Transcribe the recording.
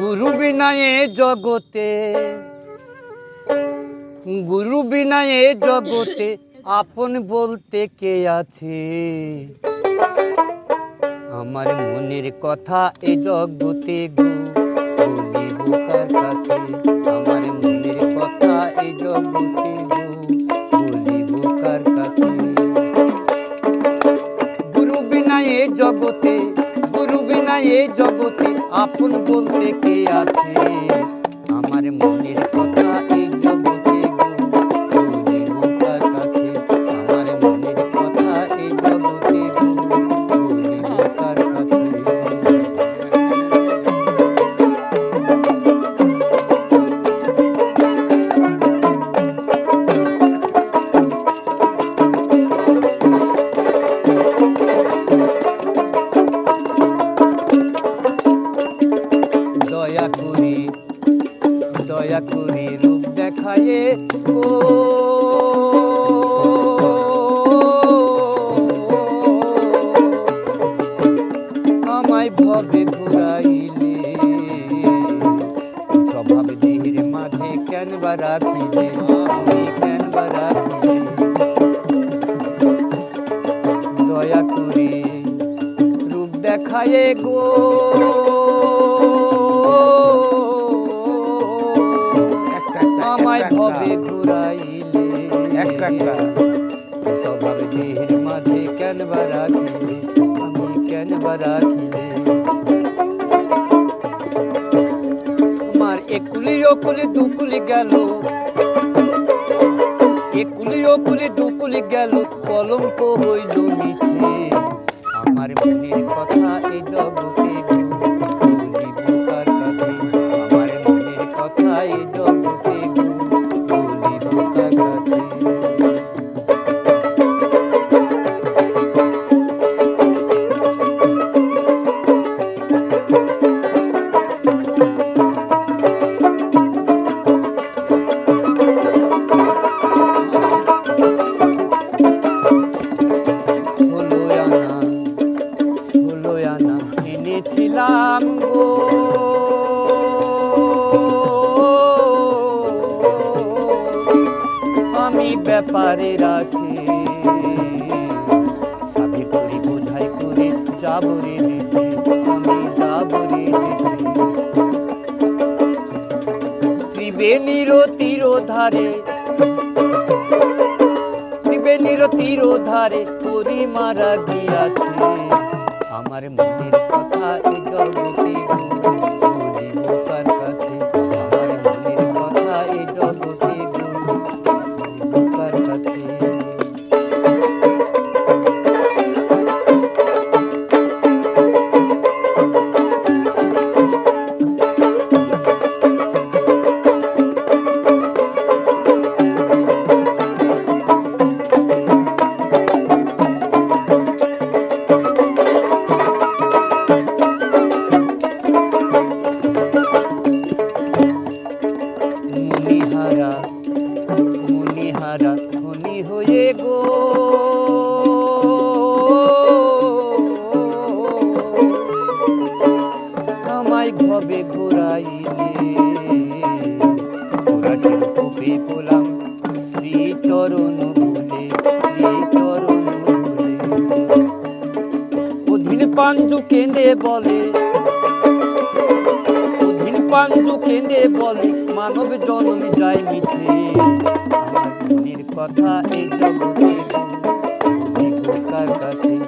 গুরু বিনায়ে জগতে, গুরু বিনায়ে জগতে আপন বলতে কে আছে? আমার মনের কথা এ জগতে কাছে। আমার মনের কথা এ জগতে গো কাছে। গুরু বিনা এ জগতে গুরু এই জগতে আপন বলতে কে আছে? করে দয়া করে রূপ দেখায়ে গো আমায় ভবে ঘুরাইলে, স্বভাব দেহের মাঝে কেন বা রাখিলে কেন বা রাখিলে। দয়া করে রূপ দেখায়ে গো। একটা। স্বভাব দেহের মাঝে কেন বা রাখিলে, আমি কেন বা রাখিলে আমার একুলি ওকুলি দুকুলি গেল, একুলি ওকুলি দুকুলি গেল, কলঙ্ক হইল মিছে আমার মনের কথা এই জগতে এনেছিলাম গো। আমি ব্যাপারের আসে সাধে করি বোঝাই করে যাব রে ত্রিবেণীর তীর ধারে ত্রিবেণীর তীর ধারে পরি মারা গিয়াছে। আমার মনের কথা এ মনিহারা ধনী হয়ে গো। আমায় ভবে ঘোরাইলে। পোলাম শ্রী চরণ ভুলে শ্রী চরণ ভুলে অধীন পাঞ্জু কেঁদে বলে পাঞ্জু কেঁদে বলে মানব জন্ম যায় মনের কথা এই জগতে কাছে